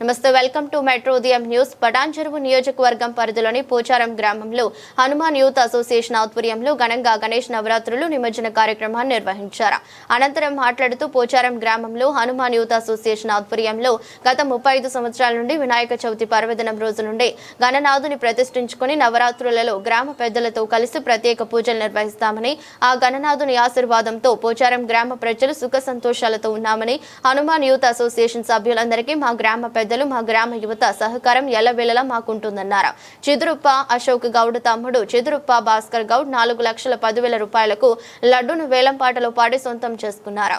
నమస్తే welcome to metro Udayam news. Patancheru నియోజకవర్గం పరిధిలోని పోచారం గ్రామంలో హనుమాన్ యూత్ అసోసియేషన్ ఆధ్వర్యంలో ఘనంగా గణేష్ నవరాత్రులు నిమజ్జన కార్యక్రమాన్ని నిర్వహించారు. అనంతరం మాట్లాడుతూ పోచారం గ్రామంలో హనుమాన్ యూత్ అసోసియేషన్ ఆధ్వర్యంలో గత ముప్పై ఐదు సంవత్సరాల నుండి వినాయక చవితి పర్వదినం రోజు నుండి గణనాథుని ప్రతిష్ఠించుకుని నవరాత్రులలో గ్రామ పెద్దలతో కలిసి ప్రత్యేక పూజలు నిర్వహిస్తామని ఆ గణనాథుని ఆశీర్వాదంతో పోచారం గ్రామ ప్రజలు సుఖ సంతోషాలతో ఉన్నామని హనుమాన్ యూత్ అసోసియేషన్ సభ్యులందరికీ మా గ్రామ పెద్దలు మా గ్రామ యువత సహకారం ఎల్లవేళలా మాకుంటుందన్నారు. చిదురుప్ప అశోక్ గౌడ్ తమ్ముడు చిదురుప్ప భాస్కర్ గౌడ్ నాలుగు లక్షల పదివేల రూపాయలకు లడ్డును వేలంపాటలో పాడి సొంతం చేసుకున్నారు.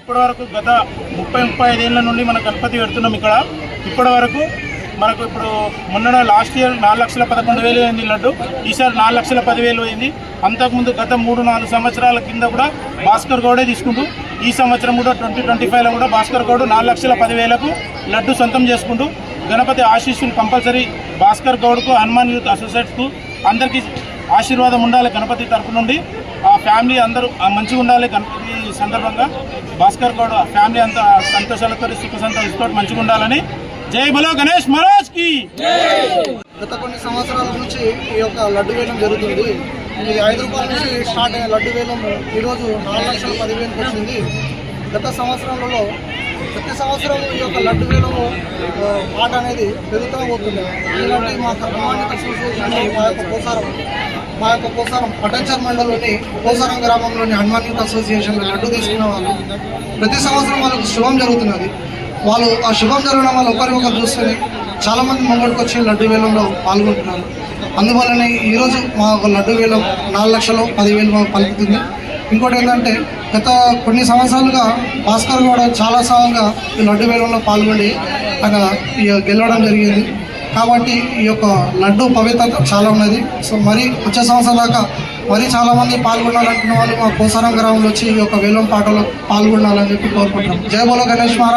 ఇప్పటి వరకు గత ముప్పై ముప్పై ఐదేళ్ళ నుండి మనం గణపతి పెడుతున్నాం ఇక్కడ. ఇప్పటి వరకు మనకు ఇప్పుడు మొన్న లాస్ట్ ఇయర్ నాలుగు లక్షల పదకొండు వేలు అయింది లడ్డు. ఈసారి నాలుగు లక్షల పదివేలు అయింది. అంతకుముందు గత మూడు నాలుగు సంవత్సరాల కింద కూడా భాస్కర్ గౌడే తీసుకుంటూ ఈ సంవత్సరం కూడా ట్వంటీ ట్వంటీ ఫైవ్లో కూడా భాస్కర్ గౌడ్ నాలుగు లక్షల పదివేలకు లడ్డు సొంతం చేసుకుంటూ గణపతి ఆశీస్సులు కంపల్సరీ భాస్కర్ గౌడ్కు హనుమాన్ యూత్ అసోసియేట్స్కు అందరికీ ఆశీర్వాదం ఉండాలి గణపతి తరపు నుండి. ఆ ఫ్యామిలీ అందరూ మంచిగా ఉండాలి గణపతి సందర్భంగా. భాస్కర్ గౌడ్ ఆ ఫ్యామిలీ అంతా సంతోషాలతో సుఖ సంతోషంతో మంచిగా ఉండాలని. జై బలో గణేష్ మహారాజ్కి గత కొన్ని సంవత్సరాల నుంచి ఈ యొక్క లడ్డు వేయడం జరుగుతుంది. ఈ ఐదు రూపాయల నుంచి స్టార్ట్ అయిన లడ్డు వేలం ఈరోజు నాలుగు లక్షల పదివేలకు వచ్చింది. గత సంవత్సరంలో ప్రతి సంవత్సరం ఈ యొక్క లడ్డు వేలము పాట అనేది పెరుగుతూ పోతుంది. ఇలాంటి మా కర్మానిక అసోసియేషన్ మా యొక్క పోసారం మా యొక్క పోసారం పటంచర్ మండలంలోని పోసారం గ్రామంలోని హనుమాన్ యూత్ అసోసియేషన్ లడ్డు తీసుకున్న వాళ్ళు ప్రతి సంవత్సరం వాళ్ళకు శుభం జరుగుతున్నది. వాళ్ళు ఆ శుభం జరగడం వల్ల ఒకరి ఒకరు చాలామంది ముంగడికి వచ్చి లడ్డు వేలంలో పాల్గొంటున్నారు. అందువల్లనే ఈరోజు మా ఒక లడ్డు వేలం నాలుగు లక్షలు పదివేలు మాకు పలుకుతుంది. ఇంకోటి ఏంటంటే గత కొన్ని సంవత్సరాలుగా భాస్కర్ కూడా చాలా సార్లుగా ఈ లడ్డు వేలంలో పాల్గొని ఆయన గెలవడం జరిగింది. కాబట్టి ఈ యొక్క లడ్డు పవిత్రత చాలా ఉన్నది. సో మరి వచ్చే సంవత్సరం దాకా మరి చాలా మంది పాల్గొనాలనుకున్న వాళ్ళు మా కోసారం గ్రామంలో వచ్చి ఈ యొక్క వేలం పాటలో పాల్గొనాలని చెప్పి కోరుకుంటున్నాం. జయ బోలో గణేష్ మహారాజ్.